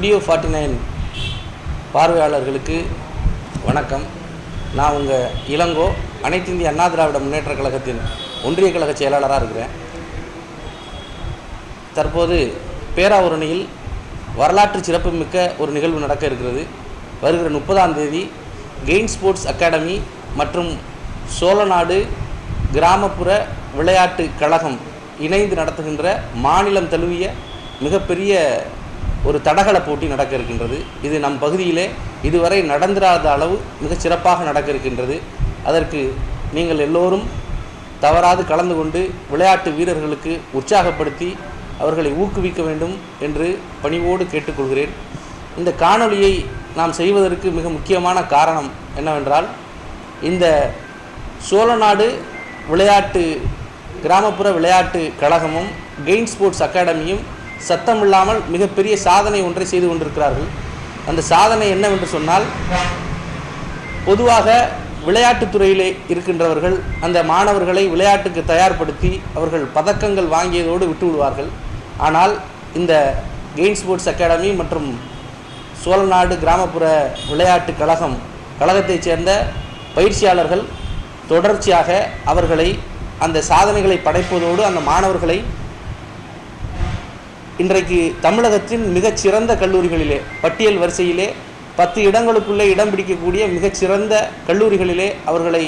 Studio forty nine பார்வையாளர்களுக்கு வணக்கம். நான் உங்கள் இளங்கோ அனைத்து இந்திய அண்ணா திராவிட முன்னேற்ற கழகத்தின் ஒன்றிய கழக செயலாளராக இருக்கிறேன். தற்போது பேராவூரணியில் வரலாற்று சிறப்புமிக்க ஒரு நிகழ்வு நடக்க இருக்கிறது. வருகிற முப்பதாம் தேதி கெயின் ஸ்போர்ட்ஸ் அகாடமி மற்றும் சோழநாடு கிராமப்புற விளையாட்டு கழகம் இணைந்து நடத்துகின்ற மாநிலம் தழுவிய மிகப்பெரிய ஒரு தடகள போட்டி நடக்க இருக்கின்றது. இது நம் பகுதியிலே இதுவரை நடந்திராத அளவு மிகச் சிறப்பாக நடக்க இருக்கின்றது. அதற்கு நீங்கள் எல்லோரும் தவறாது கலந்து கொண்டு விளையாட்டு வீரர்களுக்கு உற்சாகப்படுத்தி அவர்களை ஊக்குவிக்க வேண்டும் என்று பணிவோடு கேட்டுக்கொள்கிறேன். இந்த காணொளியை நாம் செய்வதற்கு மிக முக்கியமான காரணம் என்னவென்றால் இந்த சோழநாடு விளையாட்டு கிராமப்புற விளையாட்டு கழகமும் கெயின் ஸ்போர்ட்ஸ் அகாடமியும் சத்தமில்லாமல் மிகப்பெரிய சாதனை ஒன்றை செய்து கொண்டிருக்கிறார்கள். அந்த சாதனை என்னவென்று சொன்னால் பொதுவாக விளையாட்டுத்துறையிலே இருக்கின்றவர்கள் அந்த மாணவர்களை விளையாட்டுக்கு தயார்படுத்தி அவர்கள் பதக்கங்கள் வாங்கியதோடு விட்டு விடுவார்கள் ஆனால் இந்த கெயின் ஸ்போர்ட்ஸ் அகாடமி மற்றும் சோழநாடு கிராமப்புற விளையாட்டு கழகம் கழகத்தைச் சேர்ந்த பயிற்சியாளர்கள் தொடர்ச்சியாக அவர்களை அந்த சாதனைகளை படைப்பதோடு அந்த மாணவர்களை இன்றைக்கு தமிழகத்தின் மிகச்சிறந்த கல்லூரிகளிலே பட்டியல் வரிசையிலே பத்து இடங்களுக்குள்ளே இடம் பிடிக்கக்கூடிய மிகச்சிறந்த கல்லூரிகளிலே அவர்களை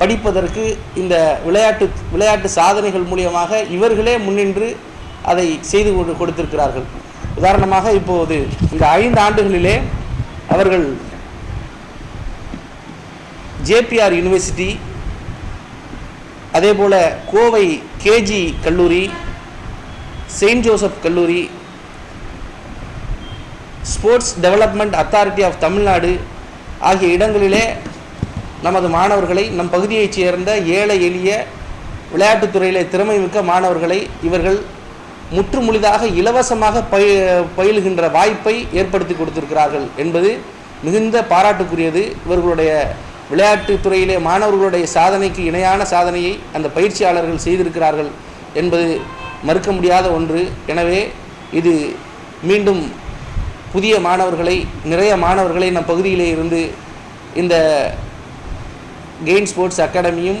படிப்பதற்கு இந்த விளையாட்டு விளையாட்டு சாதனைகள் மூலியமாக இவர்களே முன்னின்று அதை செய்து கொண்டு கொடுத்திருக்கிறார்கள். உதாரணமாக இப்போது இந்த ஐந்து ஆண்டுகளிலே அவர்கள் ஜேபிஆர் யூனிவர்சிட்டி அதேபோல் கோவை கேஜி கல்லூரி செயின்ட் ஜோசப் கல்லூரி sports development authority of Tamil Nadu ஆகிய இடங்களிலே நமது மாணவர்களை நம் பகுதியைச் சேர்ந்த ஏழை எளிய விளையாட்டுத்துறையிலே திறமை மிக்க மாணவர்களை இவர்கள் முற்றுமுழுதாக இலவசமாக பய பயிலுகின்ற வாய்ப்பை ஏற்படுத்தி கொடுத்திருக்கிறார்கள் என்பது மிகுந்த பாராட்டுக்குரியது. இவர்களுடைய விளையாட்டுத்துறையிலே மாணவர்களுடைய சாதனைக்கு இணையான சாதனையை அந்த பயிற்சியாளர்கள் செய்திருக்கிறார்கள் என்பது மறுக்க முடியாத ஒன்று. எனவே இது மீண்டும் புதிய மாணவர்களை நிறைய மாணவர்களை நம் பகுதியிலே இருந்து இந்த கெயின் ஸ்போர்ட்ஸ் அகாடமியும்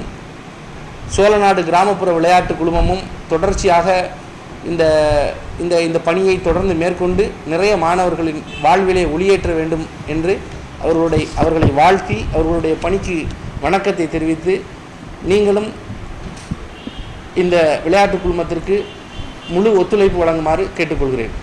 சோழநாடு கிராமப்புற விளையாட்டு குழுமமும் தொடர்ச்சியாக இந்த இந்த இந்த பணியை தொடர்ந்து மேற்கொண்டு நிறைய மாணவர்களின் வாழ்விலே ஒளியேற்ற வேண்டும் என்று அவர்களுடைய அவர்களை வாழ்த்தி அவர்களுடைய பணிக்கு வணக்கத்தை தெரிவித்து நீங்களும் இந்த விளையாட்டு குழுமத்திற்கு முழு ஒத்துழைப்பு வழங்குமாறு கேட்டுக்கொள்கிறேன்.